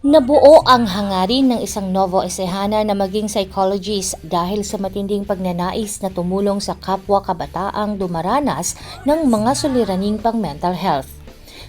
Nabuo ang hangarin ng isang Novo Ecijana na maging psychologist dahil sa matinding pagnanais na tumulong sa kapwa kabataang dumaranas ng mga suliraning pang mental health.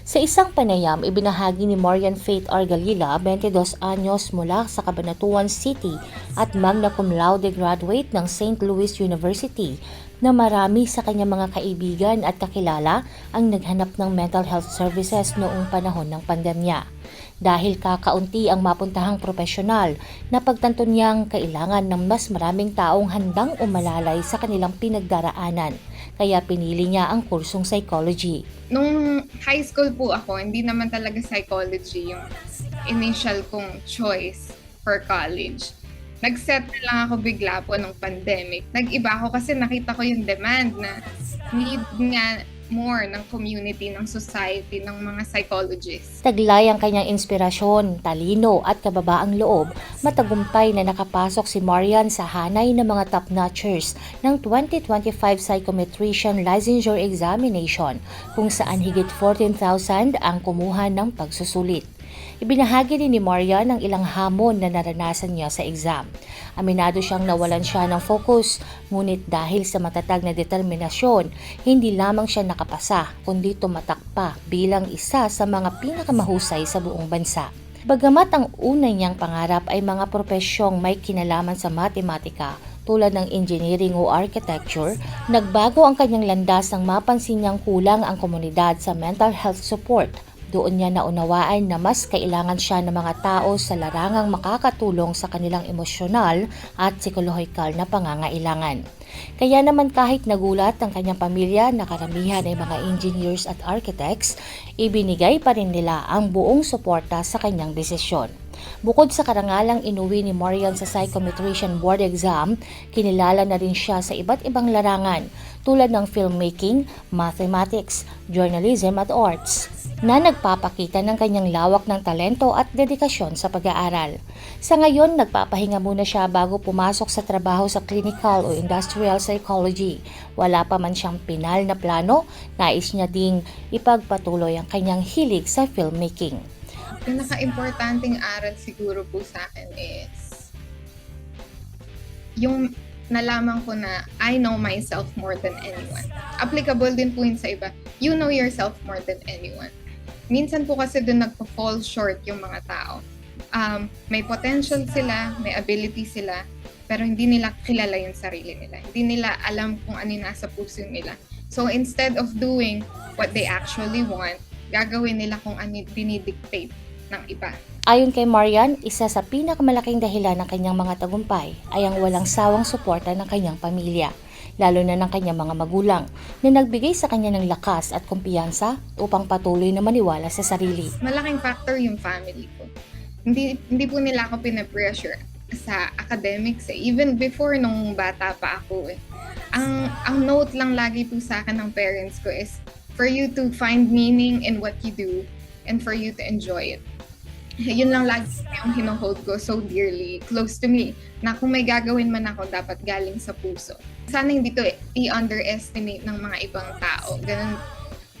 Sa isang panayam, ibinahagi ni Marian Faith Argalila, 22 anyos mula sa Cabanatuan City at magna cum laude graduate ng St. Louis University, na marami sa kanyang mga kaibigan at kakilala ang naghanap ng mental health services noong panahon ng pandemya. Dahil kakaunti ang mapuntahang profesional, napagtanto niyang kailangan ng mas maraming taong handang umalalay sa kanilang pinagdaraanan. Kaya pinili niya ang kursong psychology. Nung high school po ako, hindi naman talaga psychology yung initial kong choice for college. Nag-set na lang ako bigla po nung pandemic. Nag-iba ako kasi nakita ko yung demand na need nga more ng community, ng society, ng mga psychologists. Taglay ang kanyang inspirasyon, talino at kababaang loob, matagumpay na nakapasok si Marian sa hanay ng mga top-notchers ng 2025 Psychometrician Licensure Examination kung saan higit 14,000 ang kumuha ng pagsusulit. Ibinahagi din ni Marian ang ilang hamon na naranasan niya sa exam. Aminado siyang nawalan siya ng focus, ngunit dahil sa matatag na determinasyon, hindi lamang siya nakapasa, kundi tumatak pa bilang isa sa mga pinakamahusay sa buong bansa. Bagamat ang una niyang pangarap ay mga profesyong may kinalaman sa matematika, tulad ng engineering o architecture, nagbago ang kanyang landas nang mapansin niyang kulang ang komunidad sa mental health support. Doon niya naunawaan na mas kailangan siya ng mga tao sa larangang makakatulong sa kanilang emosyonal at psikolohikal na pangangailangan. Kaya naman kahit nagulat ang kanyang pamilya na karamihan ay mga engineers at architects, ibinigay pa rin nila ang buong suporta sa kanyang desisyon. Bukod sa karangalang inuwi ni Marian sa Psychometrician Board Exam, kinilala na rin siya sa iba't ibang larangan tulad ng filmmaking, mathematics, journalism at arts na nagpapakita ng kanyang lawak ng talento at dedikasyon sa pag-aaral. Sa ngayon, nagpapahinga muna siya bago pumasok sa trabaho sa clinical o industrial psychology. Wala pa man siyang pinal na plano, nais niya ding ipagpatuloy ang kanyang hilig sa filmmaking. Pinaka-importanting aral siguro po sa akin is yung nalaman ko na I know myself more than anyone. Applicable din po yun sa iba. You know yourself more than anyone. Minsan po kasi doon nagpo-fall short yung mga tao. Um, may potential sila, may ability sila, pero hindi nila kilala yung sarili nila. Hindi nila alam kung ano yung nasa puso nila. So instead of doing what they actually want, gagawin nila kung ano yung dinidictate ng iba. Ayon kay Marian, isa sa pinakamalaking dahilan ng kanyang mga tagumpay ay ang walang sawang suporta ng kanyang pamilya, lalo na ng kanyang mga magulang, na nagbigay sa kanya ng lakas at kumpiyansa upang patuloy na maniwala sa sarili. malaking factor yung family ko. Hindi, hindi po nila ako pinapressure sa academics eh. Even before nung bata pa ako eh. Ang, ang note lang lagi po sa akin ng parents ko is for you to find meaning in what you do and for you to enjoy it. Yun lang lagi yung hinohold ko so dearly, close to me, na kung may gagawin man ako, dapat galing sa puso. Sana hindi to i-underestimate ng mga ibang tao. Ganun.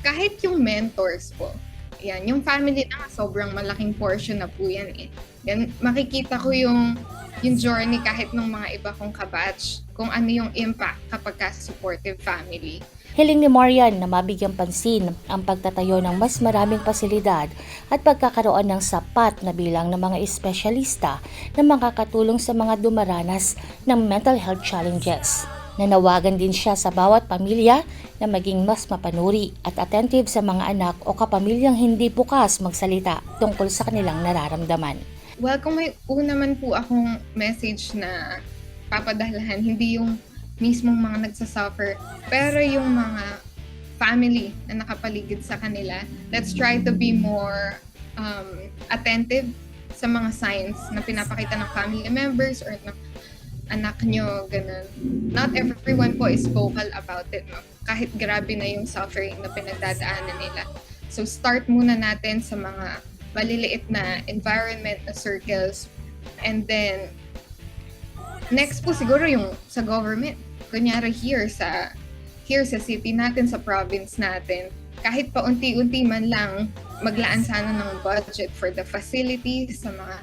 Kahit yung mentors po, yan, yung family na sobrang malaking portion na po yan eh. Yan, makikita ko yung yung journey kahit ng mga iba kong kabatch, kung ano yung impact kapag ka supportive family. Hiling ni Marian na mabigyang pansin ang pagtatayo ng mas maraming pasilidad at pagkakaroon ng sapat na bilang ng mga espesyalista na makakatulong sa mga dumaranas ng mental health challenges. Nanawagan din siya sa bawat pamilya na maging mas mapanuri at attentive sa mga anak o kapamilyang hindi bukas magsalita tungkol sa kanilang nararamdaman. Well, kung may una man po akong message na papadalahan, hindi yung mismong mga nagsasuffer, pero yung mga family na nakapaligid sa kanila, let's try to be more um, attentive sa mga signs na pinapakita ng family members or ng anak nyo, ganun. Not everyone po is vocal about it, no? Kahit grabe na yung suffering na pinagdadaanan nila. So start muna natin sa mga maliliit na environment na circles and then next po siguro yung sa government. Kunyari here sa here sa city natin, sa province natin, kahit pa unti-unti man lang maglaan sana ng budget for the facilities, sa mga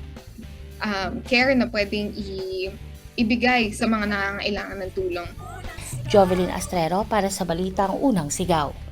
um, care na pwedeng i- ibigay sa mga nangangailangan ng tulong. Jovelyn Astrero para sa Balitang Unang Sigaw.